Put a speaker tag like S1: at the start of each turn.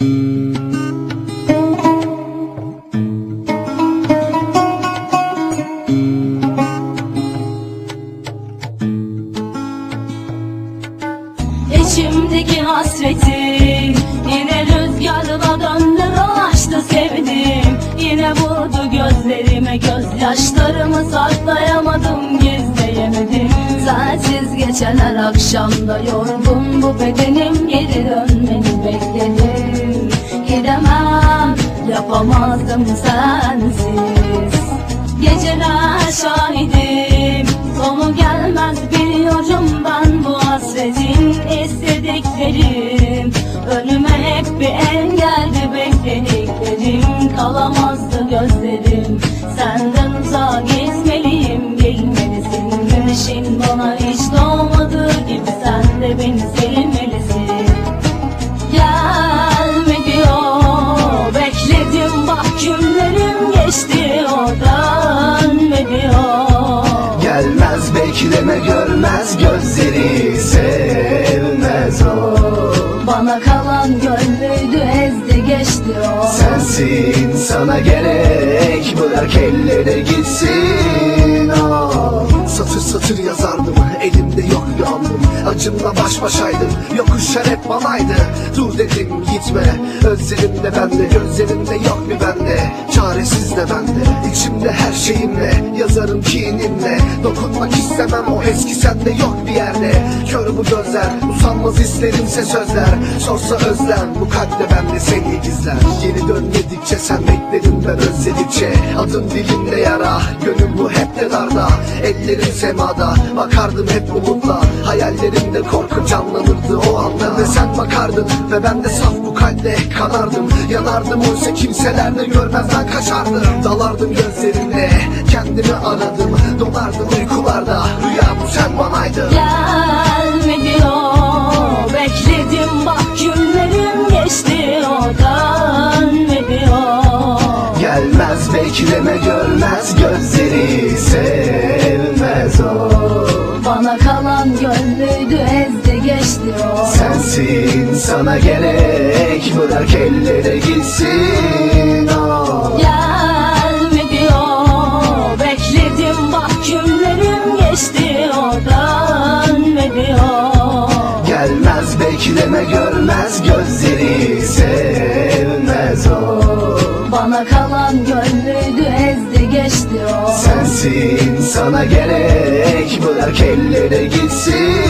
S1: İçimdeki hasretim Yine rüzgarla döndü dolaştı sevdim. Yine vurdu gözlerime gözyaşlarımı saklayamadım gizleyemedim. Sensiz geçen her akşamda yorgun bu bedenim yapamazdım sensiz. Geceler şahidim Sonu gelmez biliyorum ben bu hasretin istediklerim. Önüme hep bir engeldi beklediklerim Kalamazdı gözlerim. Senden uzağa gitmeliyim Bilmelisin. Güneşin bana
S2: bekleme görmez gözleri sevmez o.
S1: Bana kalan gönlüydü ezdi geçti o.
S2: Sensin sana gerek bırak ellere gitsin o. Satır satır yazardım elimde yok bir andım Acımla baş başaydım yokuşlar hep banaydı Dur dedim gitme. Özlerimde bende Gözlerimde yok bir bende. Çaresiz de bende İçimde her şeyimle. Yazarım kinimle Dokunmak istemem o eski sende yok bir yerde Kör bu gözler? Usanmaz isterimse sözler. Sorsa özlem bu kalpte bende seni gizler. Geri dönmedikçe sen beklerim ben özledikçe. Adın dilimde yara gönül bu hep de darda. Ellerim semada bakardım hep umutla. Hayallerimde korku canlanırdı o anda. Ve sen bakardın ve ben de saf bu kalpte kanardım. Yanardım oysa kimseler de görmezden kaçardım. Dalardım gözlerimle kendimi aradım. Dolardım uykularda bekleme görmez gözleri sevmez o.
S1: Bana kalan gönlüydü ezdi geçti o.
S2: Sensin sana gerek bırak ellere gitsin o.
S1: Gelme diyor Bekledim bak günlerim geçti O. Dönme diyor?
S2: Gelmez bekleme görmez gözleri sevmez. o
S1: Bana kalan gönlüydü ezdi geçti o.
S2: Sensin sana gerek bırak ellere gitsin